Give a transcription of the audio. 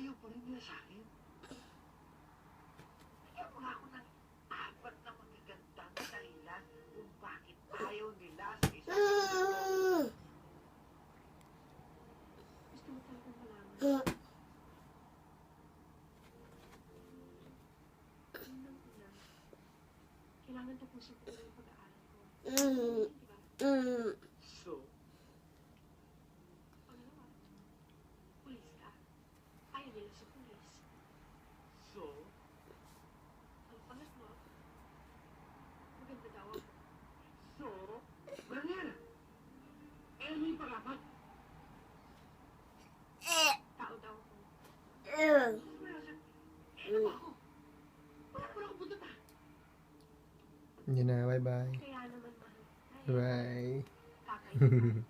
ayaw pa rin nila sa akin. Bigyan mo ako ng apat na magagandang dahilan kung bakit ayaw nila sa isang. Gusto mo talagang malaman. Kailangan tapusin ko yung pag-aaral ko. Mm. Di ba? Mm. So, Nila sa pulis. so, Ang pangatlo, maganda daw ako. so, Daniel! Eh, may pangapat. Tao daw ako. Ano ako? Wala ko na akong buntot ah. Yun na, bye-bye. Kaya naman, mahal. Bye. kakaiba.